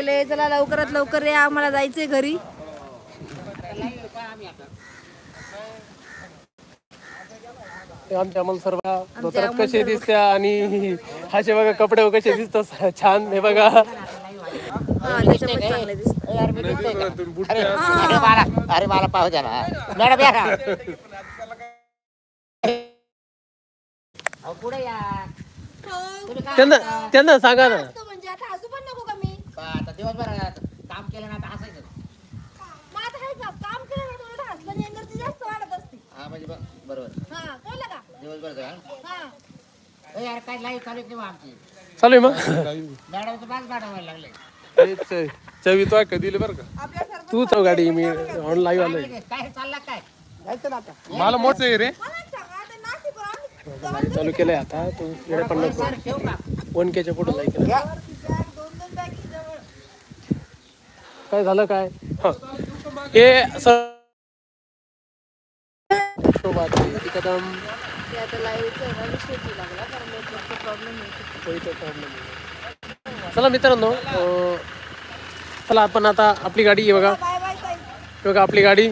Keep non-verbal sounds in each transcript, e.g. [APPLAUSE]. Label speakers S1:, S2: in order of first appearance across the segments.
S1: गेले चला लवकरात लवकर या आम्हाला जायचंय घरी.
S2: आमच्या अमोल सर्व धोत्रात कसे दिसत्या आणि हाचे बघा कपडे कसे दिसतात. छान हे बघा
S3: अरे अरे मला पाहू द्या ना. मॅडम या.
S2: त्यांना त्यांना सांगा ना
S1: म्हणजे आता हसू पण नको का मी
S3: बा, आता दिवसभर काम केलं ना आता हसायचं.
S1: मग आता हे का काम केलं ना म्हणून हसलं आणि एनर्जी जास्त वाढत असते.
S3: हा म्हणजे ब- बरोबर.
S1: हा कळलं का?
S3: दिवसभर का
S1: हा?
S3: ए, यार काय लाईव्ह चालू आहे आमची?
S2: चालू आहे मग?
S3: मॅडमचं पाठवायला लागले
S4: चवी तो का दिले बरं का?
S2: तू चौ गाडी मी ऑन लाईव्ह आलोय
S3: काय चालला काय?
S4: मला मोठं आहे रे.
S1: मला एक सांगा आता नाशिकवर आम्ही
S2: लाईव्ह चालू केलंय आता तू पण
S3: सर ठेवू का?
S2: वन केच्या पुढे लाईक केलं
S1: दोन दोन बॅगी जवळ
S2: काय झालं काय? हा. हे सर तो बात आहे. ती कदम
S1: ते आता लाईव्हचा आहे ना विषयच लागला कारण नेटवर्कचा प्रॉब्लेम
S2: problem. चला मित्रांनो अं, चला आपण आता आपली गाडी आहे बघा.
S1: बाय बाय ताई.
S2: हे बघा आपली गाडी.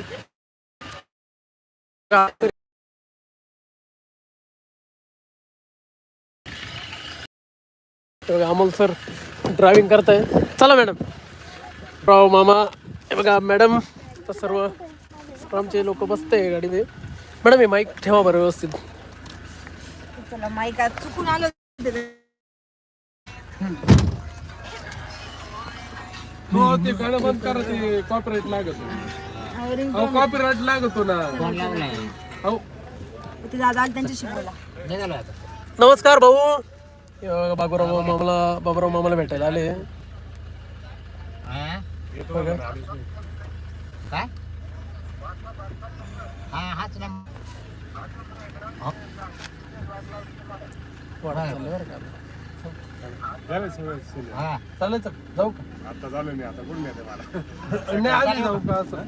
S2: बघा. हे बघा अमोल सर ड्रायव्हिंग करताय. चला मॅडम. राव मामा हे बघा मॅडम तर सर्व आमचे लोक बसते गाडीमध्ये मॅडम हे माईक ठेवा बरं व्यवस्थित.
S1: चला माईक आज चुकून आलो. होते.
S4: हो ते गाणं बंद करा ते कॉपीराईट लागत
S1: आवरीन
S4: अहो कॉपीराईट लागतो ना.
S3: फोन लावलाय
S4: अहो.
S1: ते दादा आले त्यांच्याशी बोला.
S3: निघालो आता.
S2: नमस्कार भाऊ. बाबूराव मामाला बाबूराव मामाला भेटायला आले.
S3: काय? हा हाच नंबर. हा.
S2: चालायचं? जाऊ का?
S4: आता झालं नाही आता कुठून येते मला. नाही आधी जाऊ का असं?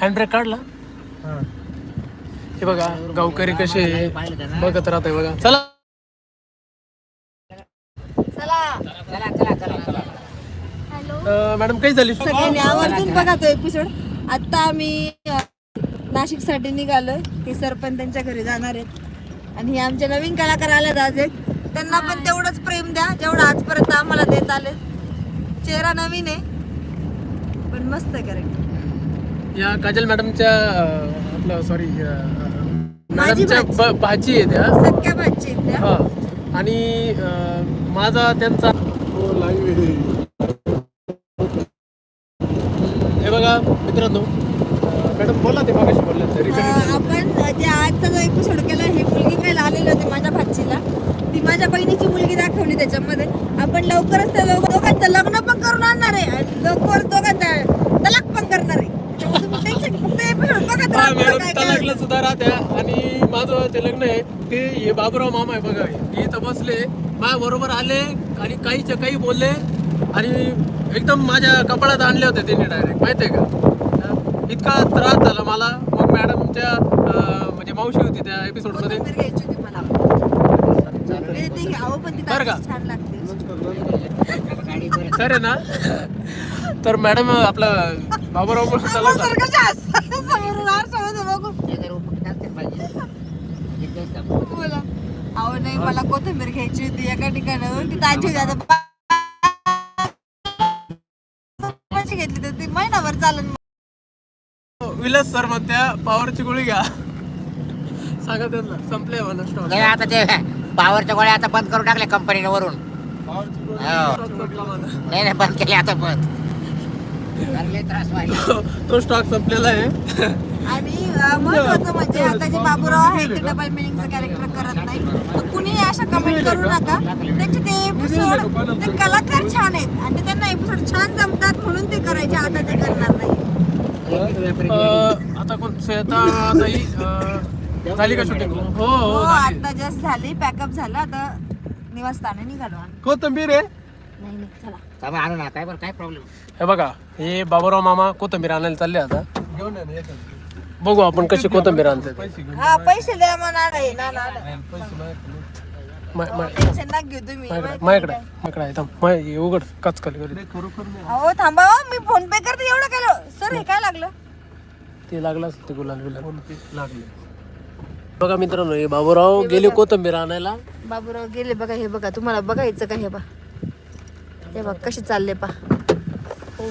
S2: हँडब्रेक काढला? हे. बघा गावकरी कसे बघत राहते बघा. चला
S1: चला
S3: चला चला चला
S2: अं, मॅडम काही झाली?
S1: सगळ्यांनी आवर्जून बघा तो एपिसोड आता आम्ही नाशिकसाठी निघालोय. हे सरपंच त्यांच्या घरी जाणार आहेत. आणि हे आमचे नवीन कलाकार आले आज एक. त्यांना पण तेवढंच प्रेम द्या. जेवढं आजपर्यंत आम्हाला देत आले. चेहरा नवीन आहे. पण मस्त करेक्ट
S2: या काजल मॅडमच्या आपलं सॉरी
S1: माझी
S2: मॅडमच्या
S1: भाची
S2: आहे त्या.
S1: सख्या आहेत.
S2: हा. आणि माझा त्यांचा
S4: हो लाईव्ह
S2: हे बघा मित्रांनो मॅडम बोला ते मागाशी बोलले तरी
S1: आपण जे आजचा जो एपिसोड केला ही मुलगी पाहायला आलेली होती माझ्या भाचीला. ती माझ्या बहिणीची मुलगी दाखवली त्याच्यामध्ये. आपण लवकरच त्या दोघ- दोघांचं लग्न पण करून आणणार आहे. आणि लवकरच दोघांचा तलाक पण करणार आहे. काय काय.
S2: तलाकला सुद्धा राहत्या. आणि माझं ते लग्न आहे ते हे बाबूराव मामा आहे बघा. हे इथं बसले. माझ्या बरोबर आले आणि काहीच्या काही बोलले. आणि एकदम माझ्या कपाळात आणले होते त्यांनी डायरेक्ट माहितीये का? इतका त्रास झाला मला. मग मॅडमच्या म्हणजे मावशी होती त्या एपिसोडमध्ये.
S1: कोथिंबीर घ्यायची होती मला. ते- ते घ्यावं पण ती
S2: बरं का? तर आहे ना? तर मॅडम आपलं बाबूराव पण.
S1: बोला. अहो नाही मला कोथिंबीर घ्यायची होती एका ठिकाणाहून. ती ताजी होती. आता
S2: विलास सर म्हणत्या पॉवरची गोळी घ्या. सांगा त्यांना संपले मला स्टॉक
S3: नाही आता ते पॉवरच्या गोळ्या आता बंद करून टाकल्या कंपनीने वरून. हो. नाही नाही बंद केले आता बंद. अरे, लय त्रास व्हायला.
S2: तो स्टॉक संपलेला आहे.
S1: आणि अं, महत्वाचं म्हणजे आता जे बाबूराव आहे ते डबल मिनिंगचं कॅरेक्टर करत नाही. तर कुणी अशा कमेंट करू नका. त्यांचे ते एपिसोड ते कलाकार छान आहेत. आणि ते त्यांना एपिसोड छान जमतात म्हणून ते करायचे. आता ते करणार नाही.
S2: आता कोण श्वेता ताई झाली का शूटिंग हो
S1: हो
S2: हो झाली.
S1: आता जस्ट झाली पॅकअप झालं आता निवासस्थाने निघालो आम्ही.
S4: कोथंबीर आहे
S1: नाही नाही चला
S3: थांबा, आणू ना काय बरं काय प्रॉब्लेम
S2: हे बघा हे बाबूराव मामा कोथंबीर आणायला चालले आता
S4: घेऊन या ना एखादी.
S2: बघू आपण कशी कोथंबीर आणते ते.
S4: पैसे घेऊन
S1: हा पैसे द्या म्हणा नाही ना ना ना.
S4: पैसे माहिती नाही.
S2: माय माय
S1: टेन्शन ना घेऊ तुम्ही.
S2: माझ्याकडे माझ्याकडे आहे. थांब. माय हे उघड काच खाली करी
S4: खरोखर नाही
S1: अहो थांबा हो, मी फोन पे करते एवढं केलं सर हे काय लागलं?
S2: ते लागलं असेल ते गुलाल गुलाल लागले. बघा मित्रांनो हे बाबूराव गेले कोथंबीर आणायला.
S1: बाबूराव गेले बघा हे बघा तुम्हाला बघायचं का हे बा हे बघ कसे चालले पा
S2: हो,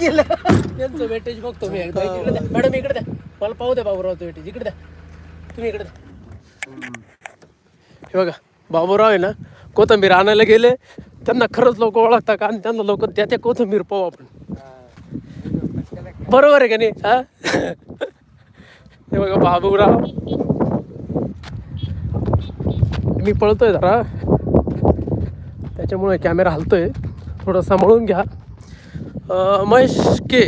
S2: केलं. त्यांचं वेटेज बघतो मी एकदा. इकडे द्या. मॅडम इकडे द्या. मला पाहू द्या बाबूराव वेटेज. इकडे द्या. तुम्ही इकडे द्या. हे बघा बाबूराव आहे ना कोथंबीर आणायला गेले त्यांना खरंच लोक ओळखतात का? आणि त्यांना लोक त्या त्या कोथंबीर पाहू आपण. बरोबर आहे का नाही? हा? हे बघा बाबूराव. मी पळतोय जरा. त्याच्यामुळे कॅमेरा हलतोय. थोडं सांभाळून घ्या. महेश के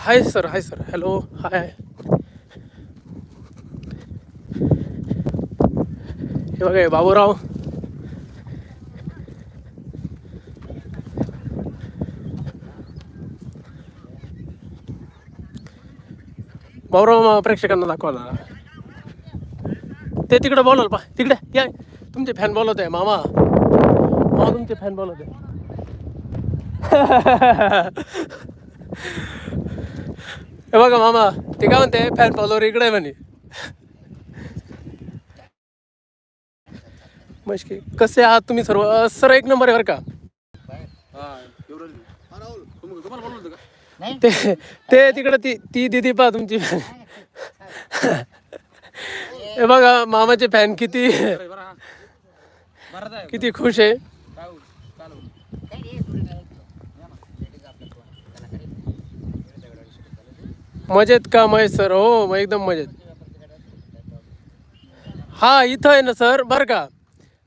S2: hi sir hi sir hello hi हे बघा हे बाबूराव. बाबूराव प्रेक्षकांना दाखवायला ते तिकडे बोलवलं पा तिकडे या. तुमचे फॅन बोलवत आहे मामा. मामा तुमचे फॅन बोलवत आहे. [LAUGHS] हे बघा मामा ते काय म्हणते? फॅन फॉलोवर इकडे म्हणे. मस्की कसे आहात तुम्ही सर्व? अं, सर एक नंबर आहे बरं का? ते ते तिकडे ती ती दिदी पा तुमची. हे बघा मामाचे फॅन किती किती खुश आहे. मजेत का महेश सर? हो मग एकदम मजेत. हा इथं आहे ना सर बरं का?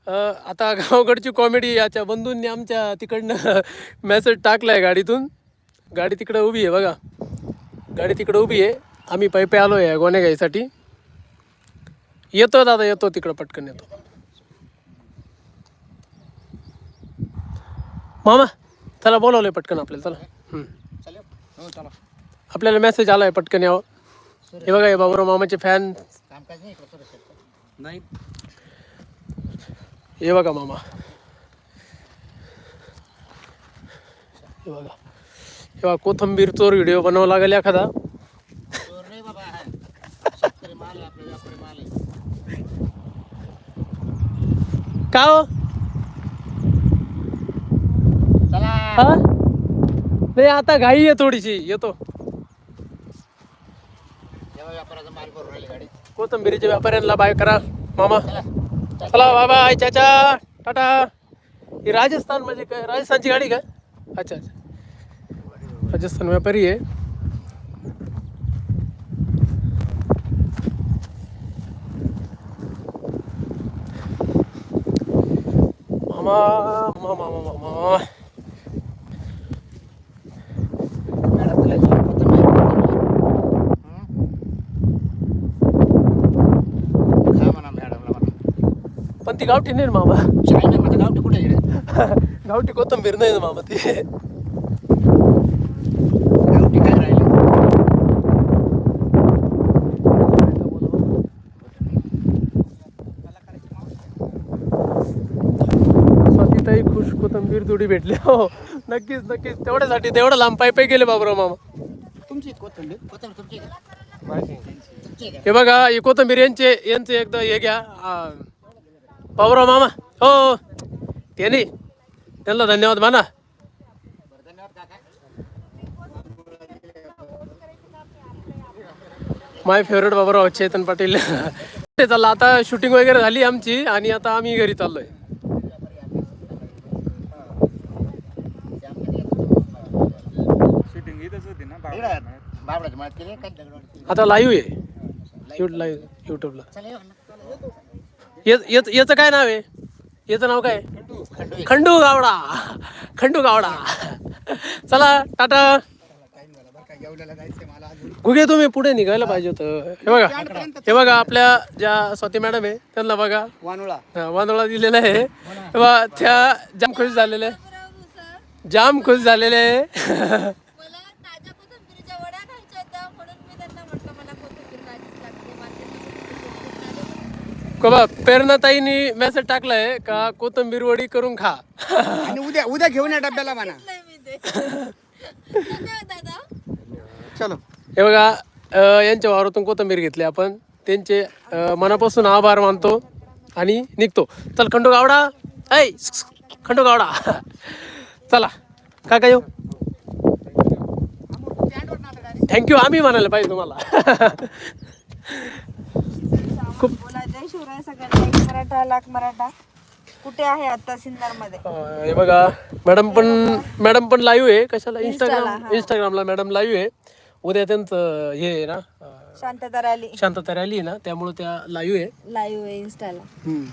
S2: आता [LAUGHS] गावकडची कॉमेडी याच्या बंधूंनी आमच्या तिकडनं [LAUGHS] मेसेज टाकलाय गाडीतून. गाडी तिकडं उभी आहे बघा. गाडी तिकडं उभी आहे. आम्ही पैपे आलो आहे घ्यायसाठी येतो दादा येतो तिकडं पटकन येतो. मामा चला बोलवलंय पटकन आपल्याला चला. हम्म. आपल्याला मेसेज आलाय पटकन यावं. हे बघा हे बाबूराव मामाचे फॅन
S3: नाही इकडं सुरू आहे.
S2: नाही हे बघा मामा. हे बघा. हे बघा कोथंबीर चोर व्हिडिओ बनवावा लागेल एखादा. का हो?
S3: चला.
S2: हा? नाही आता घाई आहे थोडीशी. येतो. कोथंबीरीच्या व्यापाऱ्यांना बाय करा. मामा. चला बाय बाय चाचा टाटा. ही राजस्थान म्हणजे काय? राजस्थानची गाडी का? अच्छा अच्छा. राजस्थान व्यापारी आहे. मामा मामा मामा मामा
S3: मॅडम तुला जेवण होतं नाही. हं? खा म्हणा मॅडमला म्हणा
S2: पण ती गावठी नाही ना मामा
S3: चाय नाही म्हणता गावठी कुठे इकडे
S2: गावठी कोथंबीर नाही ना मामा ती
S3: गावठी काय राहिलं
S2: स्वातीताई खुश कोथंबीर जोडी भेटली हो नक्कीच नक्कीच तेवढ्यासाठी तेवढं लांब पाय पाय गेले बाबराव मामा
S3: तुमची कोथंबीर कोथंबीर तुमची आहे का? तुमची आहे का?
S2: हे बघा हे कोथंबीर यांचे यांचे एकदा हे घ्या आ, बाबराव मामा. हो. ते नाही त्यांना धन्यवाद माना.
S3: बरं, धन्यवाद काका
S2: माय फेवरेट बाबराव चेतन पाटील. ते चाललं. आता शूटिंग वगैरे झाली आमची आणि आता आम्ही घरी चाललोय? आता लाईव्ह आहे. यू लाईव्ह यूट्यूबला. याच काय नाव आहे? याचं नाव काय? खंडू गावडा. खंडू गावडा. चला टाटा. गुगे तुम्ही पुढे निघायला पाहिजे होतं. हे बघा. हे बघा आपल्या ज्या स्वाती मॅडम आहे त्यांना बघा. हा, वानोळा दिलेला आहे. त्या जाम खुश झालेले. आहे. जाम खुश झालेले. आहे
S1: मला ताज्या कोथिंबिरीच्या वड्या खायच्या होत्या म्हणून मी त्यांना म्हटलं मला कोथिंबीर ताजीच लागते मार्केटमध्ये
S2: बघा प्रेरणाताईनी मेसेज टाकलाय का कोथंबीर वडी करून खा.
S5: आणि उद्या उद्या घेऊन या डब्याला म्हणा. [LAUGHS]
S1: नाही मी ते धन्यवाद दादा.
S5: चलो.
S2: हे बघा अं, यांच्या वावरातून कोथंबीर घेतली आपण. त्यांचे अं, मनापासून आभार मानतो आणि निघतो. चल खंडू गावडा. ऐ खंडू गावडा. चला काय काय येऊ थँक्यू आम्ही म्हणायला पाहिजे तुम्हाला. [LAUGHS]
S1: खूप शिवराय सगळ्यांना एक मराठा लाख मराठा. कुठे आहे आता सिन्नरमध्ये?
S2: अं, हे बघा मॅडम पण मॅडम पण लाईव्ह आहे. कशाला? इंस्टाग्राम इंस्टाग्रामला मॅडम लाईव्ह आहे. उद्या त्यांचं हे आहे ना अं,
S1: शांतता रॅली.
S2: शांतता रॅली आहे ना त्यामुळे त्या लाईव्ह आहे.
S1: लाईव्ह आहे इन्स्टाला
S2: हम्म.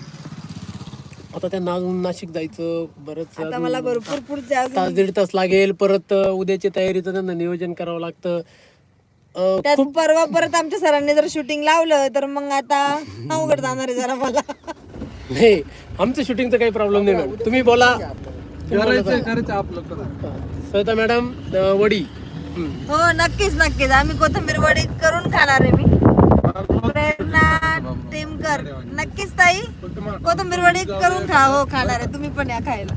S2: आता त्यांना अजून नाशिक जायचं बरंच
S1: आता मला भरपूर पुढचे अजून
S2: तास दीड तास लागेल. परत अं, उद्याची तयारीचं त्यांना नियोजन करावं लागतं. अं,
S1: त्यात परवा परत आमच्या सरांनी जर शूटिंग लावलं तर मग आता अवघड जाणार आहे जरा मला
S2: नाही आमचं शूटिंगचं काही प्रॉब्लेम नाही मॅडम तुम्ही बोला.
S4: करायचं करायचं आपलं करा.
S2: सविता मॅडम अं, वडी. हम्म.
S1: हो नक्कीच नक्कीच. आम्ही कोथिंबीर वडी करून खाणार आहे मी. प्रेरणा टेमकर नक्कीच ताई. कोथिंबीर वडी करून खा. हो खाणार आहे. तुम्ही पण या खायला.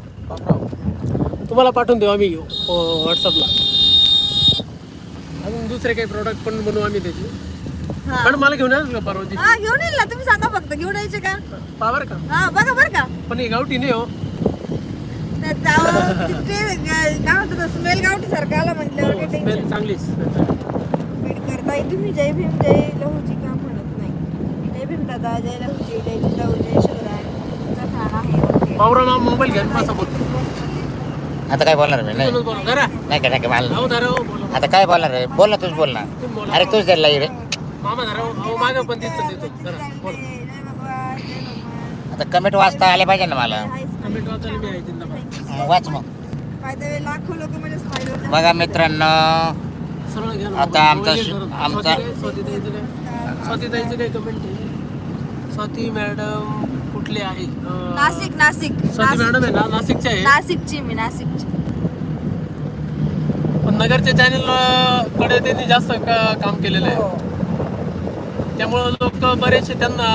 S2: तुम्हाला पाठवून देऊ आम्ही व्हॉट्सअपला अजून दुसरे काही प्रॉडक्ट पण बनवू आम्ही त्याची.
S1: हा.
S2: मॅडम मला घेऊन या का परवा दिवशी?
S1: हा घेऊन येईल ना. तुम्ही सांगा फक्त. घेऊन यायचे का?
S2: पावर का.
S1: हा बघा बरं का.
S2: पण हे गावठी नाही हो.
S1: त्यात जावं, तिथे ग- काय म्हणतात स्मेल गावठी सारखं आलं म्हटल्यावर काही टेन्शन
S2: स्मेल चांगलीच
S1: भेट करताय तुम्ही जय भीम जय लहूजी का म्हणत नाही. जय भीम दादा जय लहूजी जय जिजाऊ जय शिवराय. तुमचा ठाणा आहे. ओके.
S2: पावरा मोबाईल घ्या माझा बोल
S3: आता काय बोलणार मी? नाही.
S2: बोला जरा
S3: नाही का नाही का मला?
S2: बोला
S3: आता काय बोलणार रे? बोल ना तूच बोल ना. अरे तूच धरला रे.
S2: मामा हो. पण दिसतं देतो. बोला.
S3: आता कमेंट वाचता आले पाहिजे ना मला.
S1: हाय
S2: कमेंट वाचायला मी आहे जिंदाबाद.
S3: मग वाच मग.
S1: लाखो लोक म्हणजे स्माईल
S3: बघा मित्रांनो
S2: सरळ घ्या ना.
S3: आता आमचा. आमचा-
S2: स्वाती ताई- स्वाती ताईचं काय स्वाती ताईचं काय कमेंट आहे? स्वाती मॅडम कुठले आहे अं,
S1: नाशिक नाशिक.
S2: स्वाती. मॅडम आहे ना? नाशिकचे आहे
S1: नाशिकची मी नाशिकची.
S2: पण नगरच्या चॅनलकडे त्यांनी जास्त का- काम केलेलं
S1: हो.
S2: आहे त्यामुळं लोक बरेचसे त्यांना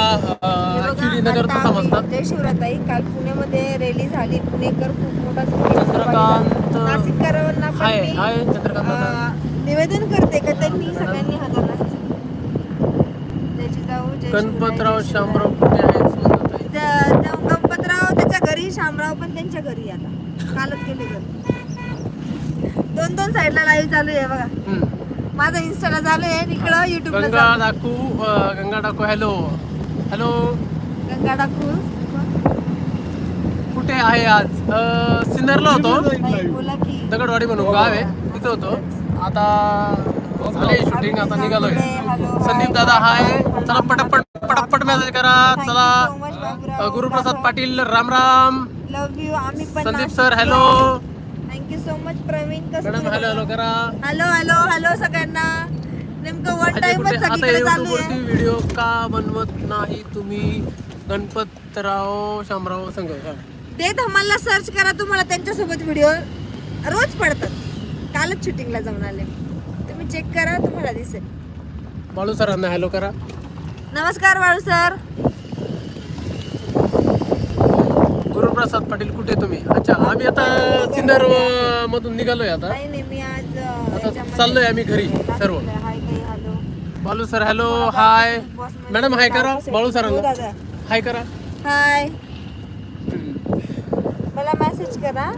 S2: ऍक्च्युली नगरचं
S1: आता आम्ही-
S2: समजतात.
S1: जय शिवराताई काल पुण्यामध्ये रॅली झाली. पुणेकर खूप मोठा
S2: चंद्रकांत-.
S1: नाशिककरांना पण
S2: हाय
S1: मी,
S2: हाय चंद्रकांत दादा.
S1: अं, निवेदन करते का? त्यांनी सगळ्यांनी हजर राहायचं जय जिजाऊ जय
S2: गणपतराव
S1: शिवराय,
S2: शामराव कुठे आहेत स्वाती ताई?
S1: त्या- त्याच्या घरी शामराव पण त्यांच्या घरी आता. कालच गेले घरी. दोन दोन साईडला लाईव्ह चालू आहे बघा. माझा इन्स्टाला चालू आहे इकडं युट्यूबला
S2: गंगा
S1: चालू.
S2: डाकू गंगा डाकू हॅलो हॅलो.
S1: गंगा टाकू
S2: कुठे आहे आज? सिन्नरला होतो.
S1: बोला की.
S2: दगडवाडी म्हणून गाव आहे. तिथे होतो. आता झाले शूटिंग आता निघालोय. संदीप दादा हाय चला पटापट. पटापट मेसेज करा. चला. गुरुप्रसाद पाटील राम राम.
S1: लव यू आम्ही पण
S2: Sandeep sir hello
S1: thank you so much Praveen.
S2: Madam hello hello करा.
S1: हॅलो हॅलो हॅलो सगळ्यांना. नेमकं वन
S2: वरती
S1: आहे.
S2: व्हिडिओ का बनवत नाही तुम्ही? गणपतराव शामराव संघ. हा.
S1: ते धमालला सर्च करा तुम्हाला त्यांच्यासोबत व्हिडिओ रोज पडतात. कालच शूटिंगला जाऊन आले. तुम्ही चेक करा तुम्हाला दिसेल.
S2: बाळू सरांना हॅलो करा.
S1: नमस्कार बाळू सर.
S2: गुरुप्रसाद पाटील कुठे तुम्ही? अच्छा आम्ही आता सिन्नर मधून निघालोय आता.
S1: नाही नाही मी आज अं,
S2: आता
S1: याच्यामध्ये-
S2: चाललोय आम्ही घरी सर्व
S1: हाय काही hello.
S2: Balu sir hello hi. Madam hi करा. बाळू
S1: हो
S2: सरांना
S1: दादा.
S2: हाय करा.
S1: हाय. मला मेसेज करा.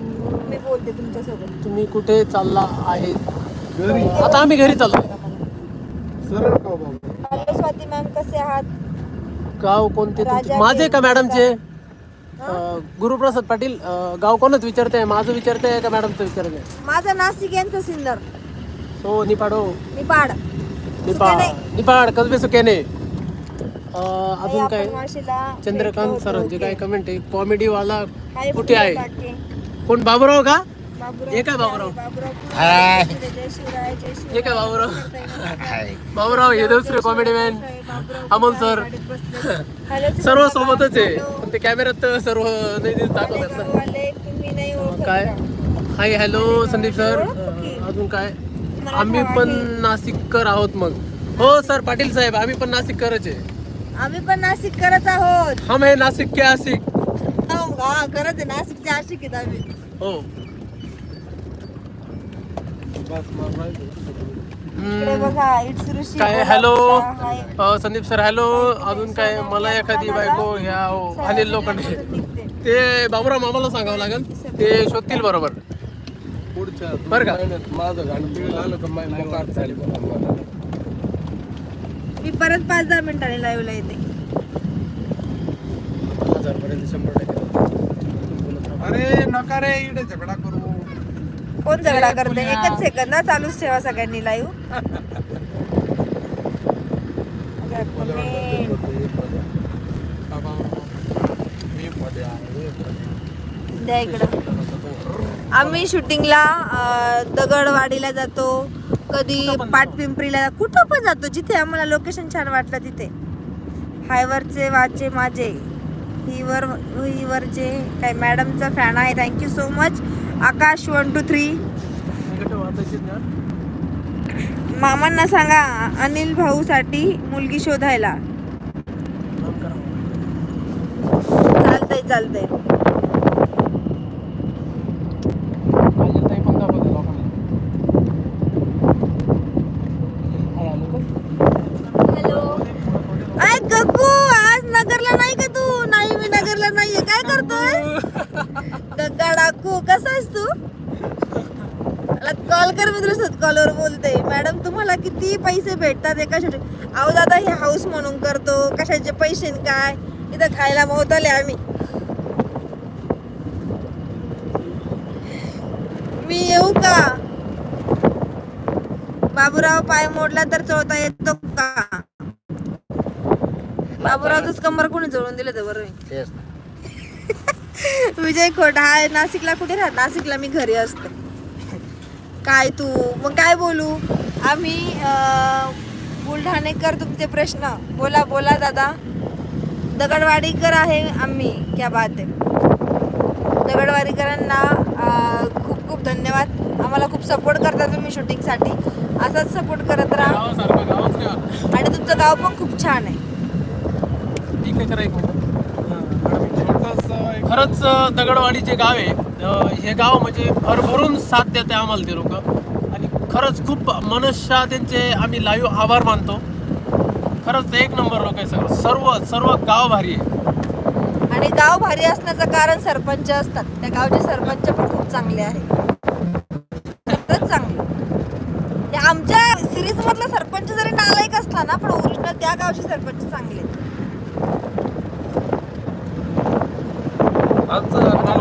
S1: मी बोलते तुमच्यासोबत.
S2: तुम्ही कुठे चालला आहे? आता आम्ही घरी चाललोय.
S4: सरळ का बाबा?
S1: हॅलो स्वाती मॅम कसे आहात?
S2: गाव कोणते तुमचे?
S1: राजा
S2: माझे का मॅडमचे? अं, गुरुप्रसाद पाटील अं, गाव कोणच विचारते माझं विचारते का मॅडमचं विचारते
S1: माझं नाशिक यांचं सिन्नर.
S2: हो निपाडो
S1: निपाड.
S2: निपाड.
S1: सुकेने.
S2: निपाड कसबे सुकेने अं, अजून
S1: आपण
S2: काय? चंद्रकांत
S1: भेटलो
S2: सरांचे. काय कमेंट आहे? कॉमेडी वाला कुठे आहे?
S1: काके.
S2: कोण? बाबूराव का? हे काय बाबूराव?
S3: हाय.
S2: हे काय बाबूराव?
S3: हाय.
S2: बाबूराव हे दुसरे कॉमेडी मॅन अमोल? सर. सर्व
S1: सर.
S2: सोबतच आहे. पण ते कॅमेऱ्यात सर्व नाही दिसत दाखवतात ना. काय? Hi hello Sandeep sir. अजून काय? आम्ही पण. नाशिककर आहोत मग. हो सर पाटील साहेब आम्ही पण नाशिककरच आहे.
S1: आम्ही पण नाशिक करत आहोत.
S2: हम है नासिक के आशिक.
S1: हो, आहे. नाशिकचे आशिक आहेत आम्ही.
S2: हो.
S1: इकडे बघा इट्स ऋषी
S2: काय हॅलो
S1: हाय.
S2: अ, संदीप सर हॅलो अजून काय? मला एखादी बायको घ्या. हो अनिल लोखंडे. ते बाबूराव मामाला सांगावं लागेल. ते शोधतील बरोबर.
S4: पुढच्या
S2: बरं का?
S4: महिन्यात माझं गाणं आलं का माझी मोकार झाली मला
S1: मी परत पाच दहा मिनिटांनी लाईव्हला येते.
S4: अरे नका रे इकडे झगडा करू.
S1: कोण झगडा करते. एकच सेकंद हा, चालूच ठेवा सगळ्यांनी लाईव्ह द्या इकडं. आम्ही शूटिंगला दगडवाडीला जातो. कधी पाटपिंपरीला कुठं पण जातो. जिथे आम्हाला लोकेशन छान वाटलं तिथे. हायवरचे वाचे माझे. हिवर हिवरचे काय मॅडमचा फॅन आहे. Thank you so much Akash one two three मामांना सांगा अनिल भाऊसाठी मुलगी शोधायला. चालतंय चालतंय अय गग्गू आज नगरला नाही का तू नाही मी नगरला नाहीये काय करतोय गग्गा डाकू कसा आहेस तू कॉल कर मी तुला कॉलवर बोलते मॅडम तुम्हाला किती पैसे भेटतात एका शेवटी? अहो दादा हे हाऊस म्हणून करतो. कशाचे पैसे काय? इथं खायला मोहताले आम्ही. मी येऊ का? बाबूराव पाय मोडला तर चोळता येतो का? बाबूरावच कंबर कोणी जोडून दिलं तर बरं [LAUGHS] विजय खोट. हा नाशिकला कुठे राहत? नाशिकला मी घरी असते. काय तू? मग काय बोलू? आम्ही बुलढाणेकर तुमचे प्रश्न. बोला बोला दादा. दगडवाडीकर आहे आम्ही क्या बात आहे दगडवाडीकरांना खूप खूप धन्यवाद. आम्हाला खूप सपोर्ट करता तुम्ही शूटिंगसाठी असाच सपोर्ट करत राहा. आणि तुमचं गाव पण खूप छान आहे.
S2: ठीक आहे करा एक मिनिट.
S4: छोटंसं एक
S2: खरंच अ, दगडवाडीचे गाव आहे. हे गाव म्हणजे भरभरून साथ देते आम्हाला ते लोक. खरंच खूप मनशा त्यांचे आम्ही लाईव्ह आभार मानतो. खरंच एक नंबर लोक आहे सगळं. सर्व सर्व गाव भारी आहे.
S1: आणि गाव भारी असण्याचं कारण सरपंच असतात. त्या गावचे सरपंच पण खूप चांगले आहेत. खरंच चांगले. ते आमच्या सिरीज मधला सरपंच जरी नालायक असला ना पण ओरिजिनल त्या गावचे सरपंच चांगले आहेत.
S4: आज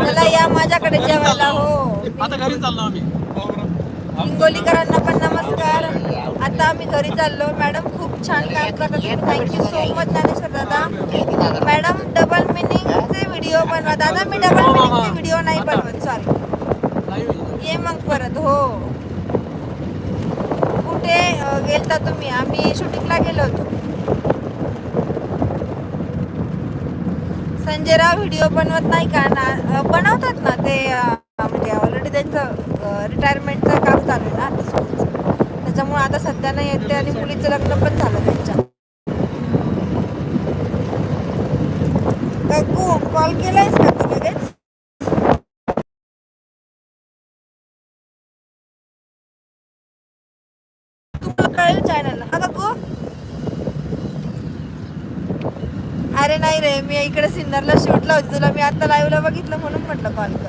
S1: चला या माझ्याकडे जेवायला हो.
S2: आता घरी चाललो आम्ही.
S1: हिंगोलीकरांना पण नमस्कार. आता आम्ही घरी चाललो. मॅडम खूप छान काम करतात. थँक्यू सो मच ज्ञानेश्वर दादा. मॅडम डबल मिनिंगचे व्हिडिओ बनवा. दादा मी डबल मिनिंगचे व्हिडिओ नाही बनवत. सॉरी ये मग परत. हो. कुठे गेलता तुम्ही? आम्ही शूटिंगला गेलो होतो. संजयराव व्हिडिओ बनवत नाही का? ना बनवतात ना ते म्हणजे ऑलरेडी त्यांचं रिटायरमेंटचं काम चालू आहे ना आता स्कूलचं त्याच्यामुळे आता सध्या नाही येते आणि मुलीचं लग्न पण झालं त्यांच्या. काकू कॉल केलायस का तू लगेच? तुम्हाला कळेल चॅनल हा काकू? अरे नाही रे मी इकडे सिन्नरला शूटला होती. तुला मी आता लाईव्हला बघितलं म्हणून म्हटलं कॉल कर.